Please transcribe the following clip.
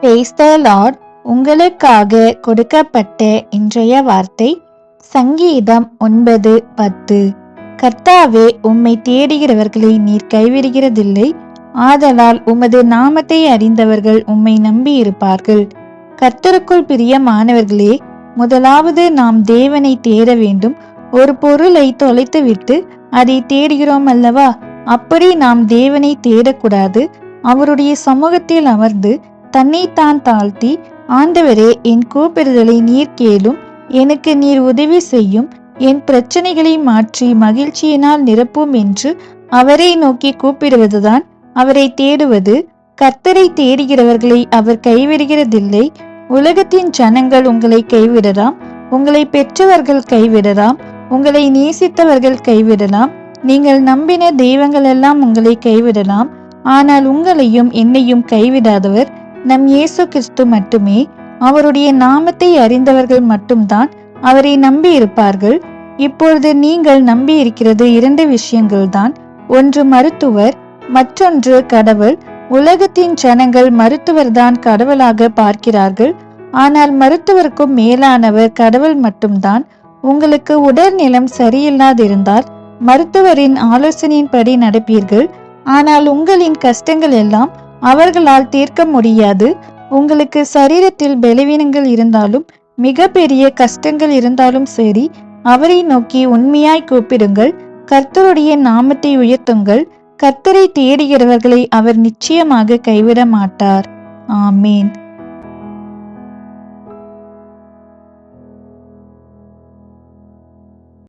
Praise உங்களுக்காக கொடுக்கப்பட்ட இன்றைய வார்த்தை சங்கீதம் ஒன்பது பத்து. கர்த்தாவே உம்மை தேடுகிறவர்களை நீர் கைவிடுகிறதில்லை. ஆதலால் உமது நாமத்தை அறிந்தவர்கள் உம்மை நம்பியிருப்பார்கள். கர்த்தருக்குள் பிரியமானவர்களே முதலாவது நாம் தேவனை தேட வேண்டும். ஒரு பொருளை தொலைத்துவிட்டு அதை தேடுகிறோம் அல்லவா? அப்படி நாம் தேவனை தேடக்கூடாது. அவருடைய சமூகத்தில் அமர்ந்து தன்னைத்தான் தாழ்த்தி ஆண்டவரே என் கூப்பிடுதலை நீர் கேளும். எனக்கு நீர் உதவி செய்யும். என் பிரச்சனைகளை மாற்றி மகிழ்ச்சியினால் நிரப்பும் என்று அவரை நோக்கி கூப்பிடுவதுதான் அவரை தேடுவது. கர்த்தரை தேடுகிறவர்களை அவர் கைவிடுகிறதில்லை. உலகத்தின் ஜனங்கள் உங்களை கைவிடலாம். உங்களை பெற்றவர்கள் கைவிடலாம். உங்களை நேசித்தவர்கள் கைவிடலாம். நீங்கள் நம்பின தெய்வங்கள் எல்லாம் உங்களை கைவிடலாம். ஆனால் உங்களையும் என்னையும் கைவிடாதவர் நம் இயேசு கிறிஸ்து மட்டுமே. அவருடைய நாமத்தை அறிந்தவர்கள் மட்டும்தான் அவரை நம்பி இருப்பார்கள் இப்பொழுது நீங்கள் நம்பி இருக்கிறது இரண்டு விஷயங்கள்தான். ஒன்று மருத்துவர் மற்றொன்று கடவுள். உலகத்தின் ஜனங்கள் மருத்துவர்தான் கடவுளாக பார்க்கிறார்கள். ஆனால் மருத்துவருக்கும் மேலானவர் கடவுள் மட்டும்தான். உங்களுக்கு உடல்நிலம் சரியில்லாதிருந்தால் மருத்துவரின் ஆலோசனையின்படி நடப்பீர்கள். ஆனால் உங்களின் கஷ்டங்கள் எல்லாம் அவர்களால் தீர்க்க முடியாது. உங்களுக்கு சரீரத்தில் பலவீனங்கள் இருந்தாலும் மிகப்பெரிய கஷ்டங்கள் இருந்தாலும் சரி அவரை நோக்கி உண்மையாய் கூப்பிடுங்கள். கர்த்தருடைய நாமத்தை உயர்த்துங்கள். கர்த்தரை தேடுகிறவர்களை அவர் நிச்சயமாக கைவிட மாட்டார். ஆமேன்.